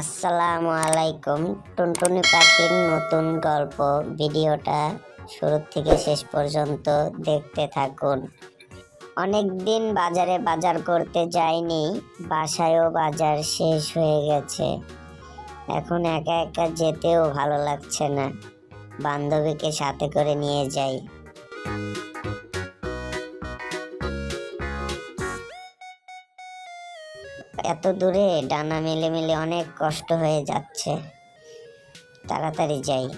আসসালামু আলাইকুম। টুনটুনি পাখির নতুন গল্প ভিডিওটা শুরু থেকে শেষ পর্যন্ত দেখতে থাকুন। অনেক দিন বাজারে বাজার করতে যাইনি, বাসায়ও বাজার শেষ হয়ে গেছে। এখন একা একা যেতেও ভালো লাগছে না। বান্ধবীকে সাথে করে নিয়ে যাই। এত দূরে ডানা মেলে মেলে অনেক কষ্ট হয়ে যাচ্ছে। তাড়াতাড়ি যাই।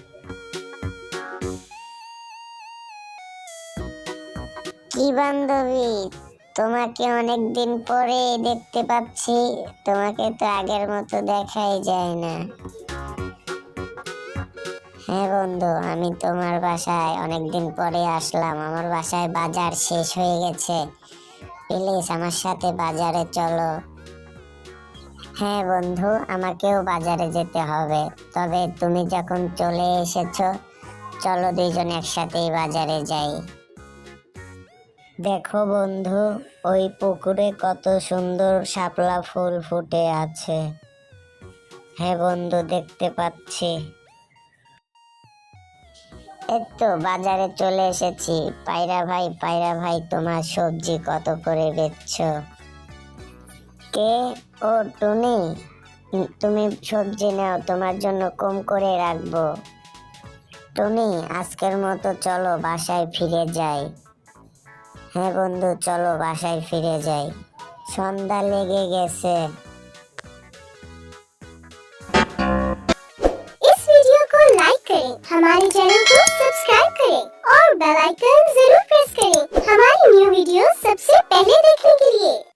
কি বান্ধবী, তোমাকে অনেক দিন পরে দেখতে পাচ্ছি। তোমাকে তো আগের মতো দেখাই যায় না। হ্যাঁ বন্ধু, আমি তোমার বাসায় অনেকদিন পরে আসলাম। আমার বাসায় বাজার শেষ হয়ে গেছে। প্লিজ আমার সাথে বাজারে চলো। হ্যাঁ বন্ধু, আমাকেও বাজারে যেতে হবে। তবে তুমি যখন চলে এসেছ, চলো দুইজন একসাথেই বাজারে যাই। দেখো বন্ধু, ওই পুকুরে কত সুন্দর শাপলা ফুল ফুটে আছে। হ্যাঁ বন্ধু, দেখতে পাচ্ছি। তো, বাজারে চলে এসেছি। পায়রা ভাই পায়রা ভাই, তোমার সবজি কত করে বেচছো? কে ও টুনি উম, তুমি সবজি নাও তোমার জন্য কম করে রাখবো টুনি আজকের মতো চলো বাসায় ফিরে যাই হ্যাঁ বন্ধু চলো বাসায় ফিরে যাই সন্ধ্যা লেগে গেছে इस वीडियो को लाइक करें हमारे चैनल को सब्सक्राइब करें और बेल आइकन जरूर प्रेस करें हमारी न्यू वीडियो सबसे पहले देखने के लिए